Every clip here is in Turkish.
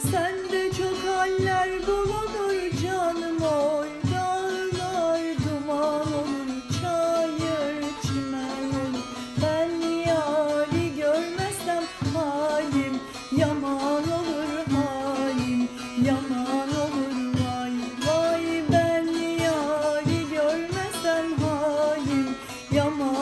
Sende çok haller bulunur canım oy Dağlar duman olur çayır çimen olur Ben yari görmesem halim yaman olur halim yaman olur vay vay. Ben yari görmesem halim yaman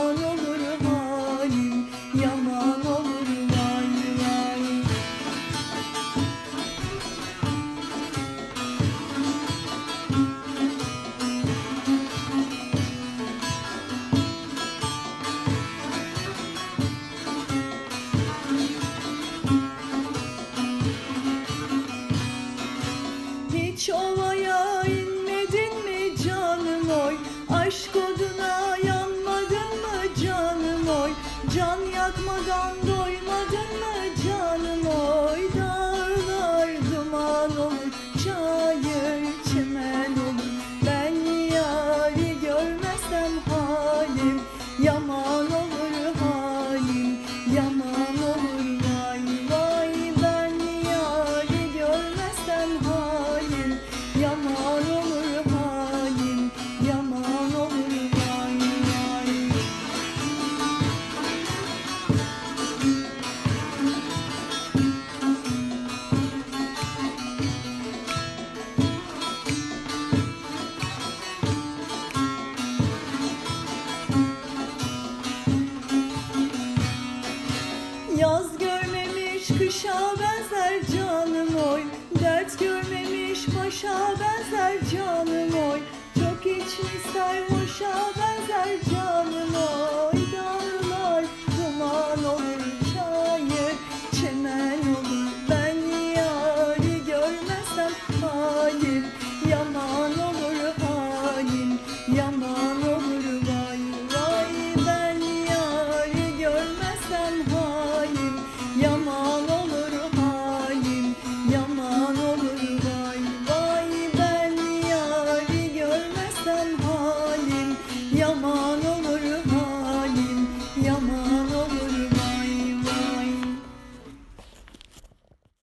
Aşk oduna yanmadın mı canım oy? Can yakmadan doymadın mı canım oy? Dağlar duman olur çayır kışa benzer canım oy. Dert görmemiş başa benzer canım oy. Çok içmişler hoşa benzer canım oy. Dağlar duman olur çayır çemen olur. Ben yarı görmesem hayır.